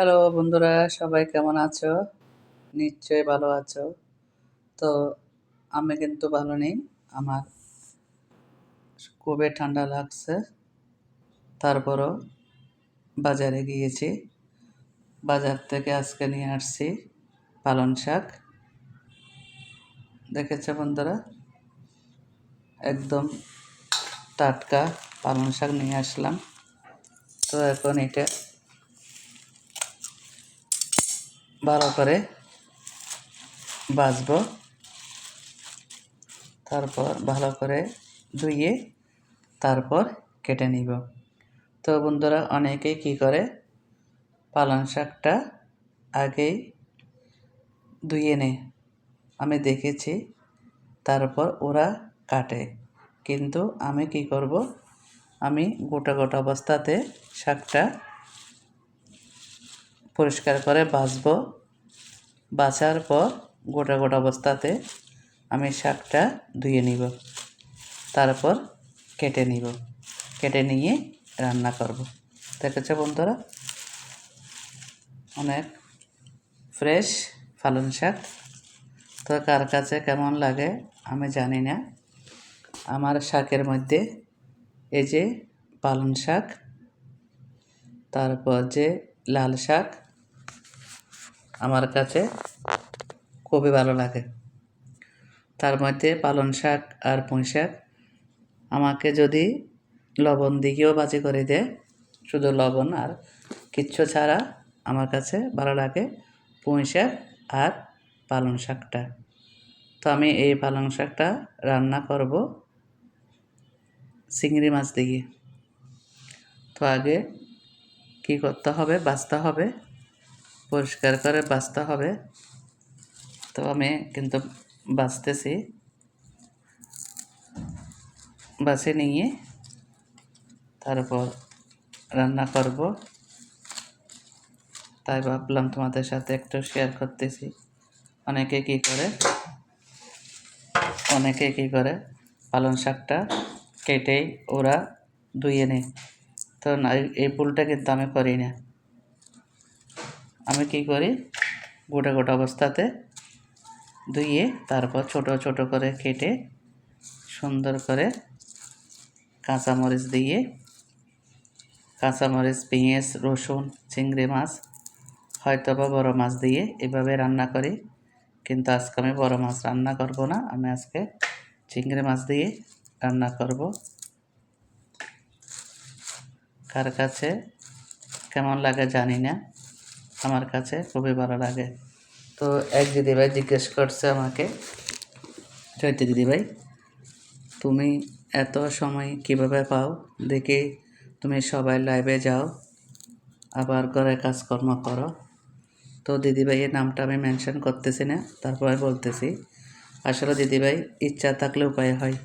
Hello বন্ধুরা, সবাই কেমন আছো? নিশ্চয়ই ভালো আছো। তো আমি কিন্তু ভালো নেই, আমার খুবই ঠান্ডা লাগছে। তারপরও বাজারে গিয়েছি। বাজার থেকে আজকে নিয়ে আসছি পালন শাক। দেখেছ বন্ধুরা? একদম টাটকা পালং শাক নিয়ে আসলাম। তো এখন এটা ভালো করে বাজবো তারপর ভালো করে ধুইয়ে তারপর কেটে নিব। তো বন্ধুরা, অনেকেই কি করে? পালং শাকটা আগেই ধুয়ে নেয় আমি দেখেছি, তারপর ওরা কাটে। কিন্তু আমি কি করব? আমি গোটা গোটা অবস্থাতে শাকটা পরিষ্কার করে বাছবো বাছার পর গোটা গোটা অবস্থাতে আমি শাকটা ধুয়ে নিব। তারপর কেটে নিব। কেটে নিয়ে রান্না করব। দেখেছ বন্ধুরা? অনেক ফ্রেশ পালং শাক। তো কার কাছে কেমন লাগে আমি জানি না। আমার শাকের মধ্যে এই যে পালং শাক, তারপর যে লাল শাক আমার কাছে খুবই ভালো লাগে। তার মধ্যে পালং শাক আর পুঁই শাক। আমাকে যদি লবণ দিকেও বাজি করে দেয়, শুধু লবণ আর কিচ্ছু ছাড়া আমার কাছে ভালো লাগে পুঁই শাক আর পালং শাকটা। তো আমি এই পালং শাকটা রান্না করব চিংড়ি মাছ দিয়ে। তো আগে কি করতে হবে বাছতে হবে? পরিষ্কার করে বাঁচতে হবে। তো আমি কিন্তু বাছতেছি বাছে নিয়ে তারপর রান্না করব। তাই ভাবলাম তোমাদের সাথে একটু শেয়ার করতেছি। অনেকে কি করে? অনেকে কি করে? পালং শাকটা কেটেই ওরা ধুয়ে নেয়। তো এই ভুলটা কিন্তু আমি করি না আমি কি করি? গোটা গোটা অবস্থাতে ধুয়ে তারপর ছোট ছোট করে কেটে সুন্দর করে কাঁচামরিচ দিয়ে, কাঁচামরিচ, পেঁয়াজ, রসুন, চিংড়ি মাছ হয়তো বা বড়ো মাছ দিয়ে এভাবে রান্না করি। কিন্তু আজকে আমি বড় মাছ রান্না করব না, আমি আজকে চিংড়ি মাছ দিয়ে রান্না করব। কার কাছে? কেমন লাগে জানি না। আমার কাছে খুবই ভালো লাগে। তো এক দিদিভাই জিজ্ঞেস করছে আমাকে চৈত্য দিদিভাই, তুমি এত সময় কীভাবে পাও? দেখি তুমি সবাই লাইভে যাও, আবার ঘরে কাজকর্ম করো। তো দিদিভাইয়ের নামটা আমি মেনশন করতেছি না, তারপরে বলতেছি, আসলে দিদিভাই ইচ্ছা থাকলে উপায় হয়,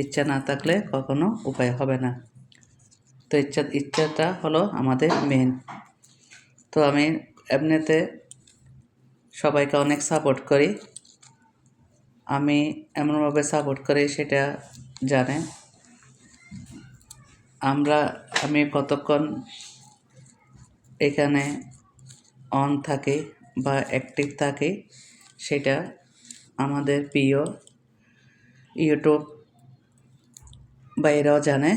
ইচ্ছা না থাকলে কখনো উপায় হবে না। তো ইচ্ছা, ইচ্ছাটা হলো আমাদের মেন তো আমি এমনিতে সবাইকে অনেক সাপোর্ট করি। আমি এমনভাবে সাপোর্ট করি সেটা জানে আমরা, আমি কতক্ষণ এখানে অন থাকি বা অ্যাক্টিভ থাকি সেটা আমাদের প্রিয় ইউটিউব বাইরাও জানে।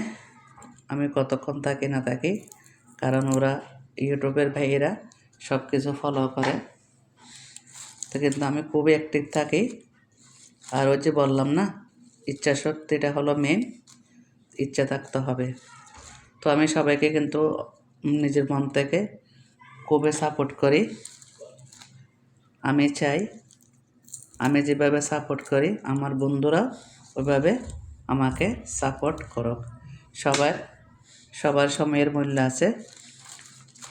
আমি কতক্ষণ থাকি না থাকি, কারণ ওরা ইউটিউবের ভাইয়েরা সব কিছু ফলো করে। তো কিন্তু আমি খুবই অ্যাক্টিভ থাকি। আর ওই যে বললাম না, ইচ্ছা শক্তিটা হলো মেন ইচ্ছা থাকতে হবে। তো আমি সবাইকে কিন্তু নিজের মন থেকে খুবই সাপোর্ট করি। আমি চাই, আমি যেভাবে সাপোর্ট করি, আমার বন্ধুরা ওইভাবে আমাকে সাপোর্ট করুক। সবার সবার সময়ের মূল্য আছে।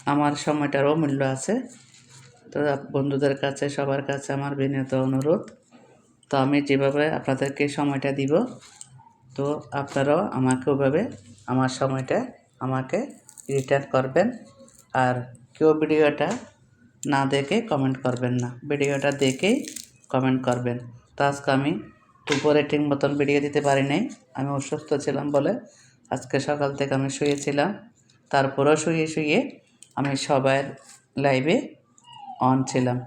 আমার সময়টারও মূল্য আছে। তো বন্ধুদের কাছে, সবার কাছে আমার বিনীত অনুরোধ। তো আমি যেভাবে আপনাদেরকে সময়টা দিব, তো আপনারাও আমাকে ওভাবে আমার সময়টা আমাকে রিটার্ন করবেন। আর কেউ ভিডিওটা না দেখে কমেন্ট করবেন না। ভিডিওটা দেখেই কমেন্ট করবেন। তো আজকে আমি দুপুরে ঠিক মতন ভিডিও দিতে পারি নাই। আমি অসুস্থ ছিলাম বলে আজকে সকাল থেকে আমি শুয়েছিলাম। তারপরেও শুয়ে শুয়ে আমি সবার লাইভে অন ছিলাম।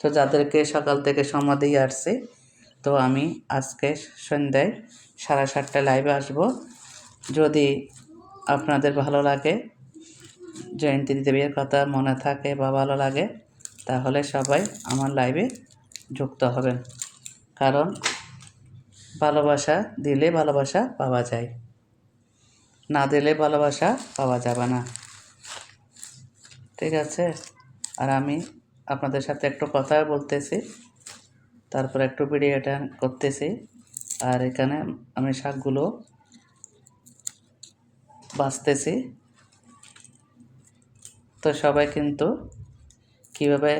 তো যাদেরকে সকাল থেকে দিয়ে আসছি, তো আমি আজকে সন্ধ্যায় সাড়ে সাতটায় লাইভে আসব। যদি আপনাদের ভালো লাগে, জয়ন্তী দেবীর কথা মনে থাকে বা ভালো লাগে, তাহলে সবাই আমার লাইভে যুক্ত হবেন। কারণ ভালোবাসা দিলে ভালোবাসা পাওয়া যায়, না দিলে ভালোবাসা পাওয়া যাবে না। ঠিক আছে? আর আমি আপনাদের সাথে একটু কথা বলতেছি। তারপর একটু ভিডিওটা করতেছি। আর এখানে আমি শাকগুলো বাছতেছি তো সবাই কিন্তু কীভাবে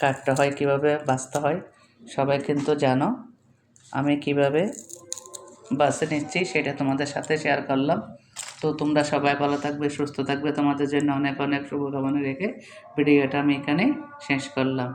কাটতে হয়, কীভাবে বাছতে হয়, সবাই কিন্তু জানো। আমি কীভাবে বাছে নিচ্ছি সেটা তোমাদের সাথে শেয়ার করলাম। তো তোমরা সবাই ভালো থাকবে, সুস্থ থাকবে। তোমাদের জন্য অনেক অনেক শুভকামনা রেখে ভিডিওটা আমি এখানে শেষ করলাম।